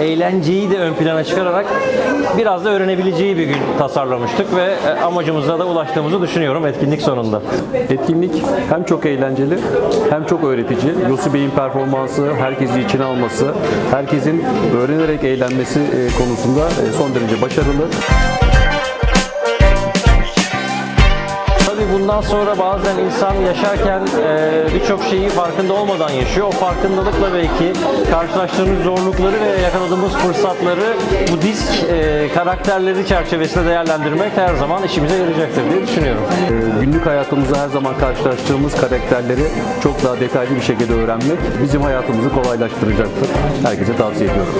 eğlenceyi de ön plana çıkararak biraz da öğrenebileceği bir gün tasarlamıştık ve e, amacımıza da ulaştığımızı düşünüyorum etkinlik sonunda. Etkinlik hem çok eğlenceli hem çok öğretici. Yosu Bey'in performansı, herkesi içine alması, herkesin öğrenerek eğlenmesi e, konusunda e, son derece başarılı. Bundan sonra bazen insan yaşarken e, birçok şeyi farkında olmadan yaşıyor. O farkındalıkla belki karşılaştığımız zorlukları ve yakaladığımız fırsatları bu disk e, karakterleri çerçevesinde değerlendirmek her zaman işimize yarayacaktır diye düşünüyorum. E, Günlük hayatımızda her zaman karşılaştığımız karakterleri çok daha detaylı bir şekilde öğrenmek bizim hayatımızı kolaylaştıracaktır. Herkese tavsiye ediyorum.